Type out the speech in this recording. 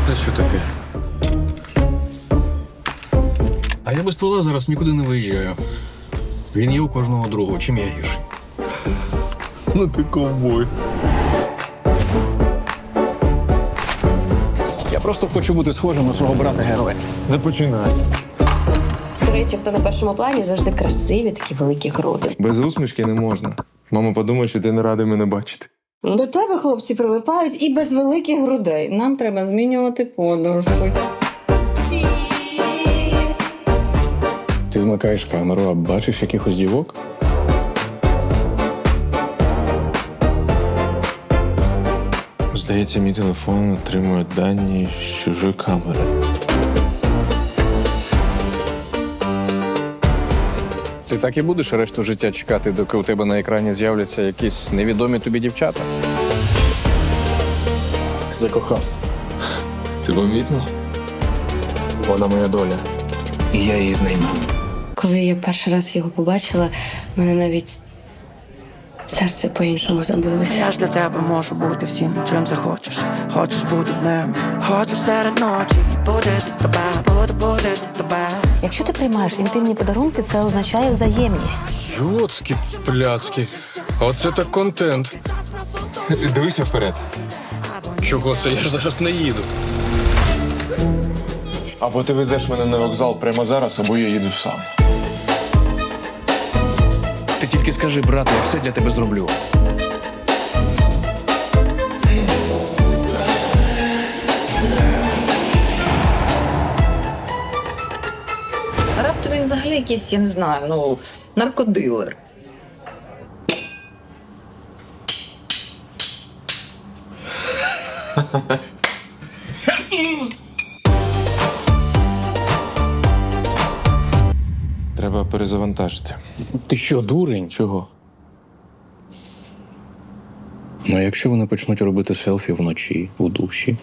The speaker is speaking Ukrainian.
А це що таке? А я без ствола зараз нікуди не виїжджаю. Він є у кожного другого, чим я гірший. Ну ти ковбой. Я просто хочу бути схожим на свого брата героя. Не починай. До речі, хто на першому плані завжди красиві, такі великі груди. Без усмішки не можна. Мама подумає, що ти не радий мене бачити. До тебе хлопці прилипають і без великих грудей. Нам треба змінювати подорожку. Ти вмикаєш камеру, а бачиш якихось дівок? Здається, мій телефон отримує дані з чужої камери. Ти так і будеш решту життя чекати, доки у тебе на екрані з'являться якісь невідомі тобі дівчата. Закохався. Це помітно? Вона моя доля. І я її знайму. Коли я перший раз його побачила, мене навіть серце по-іншому забилося. Я ж для тебе можу бути всім, чим захочеш. Хочеш бути днем, хочеш серед ночі. Будити тебе, буду будити тебе. Якщо ти приймаєш інтимні подарунки, це означає взаємність. Йоцькі пляцки. Оце так контент. Дивися вперед. Чого це? Я ж зараз не їду. Або ти везеш мене на вокзал прямо зараз, або я їду сам. Ти тільки скажи, брате, я все для тебе зроблю. Раптом він взагалі якийсь, я не знаю, ну, наркодилер. Треба перезавантажити. Ти що, дурень? Чого? Ну, а якщо вони почнуть робити селфі вночі у душі,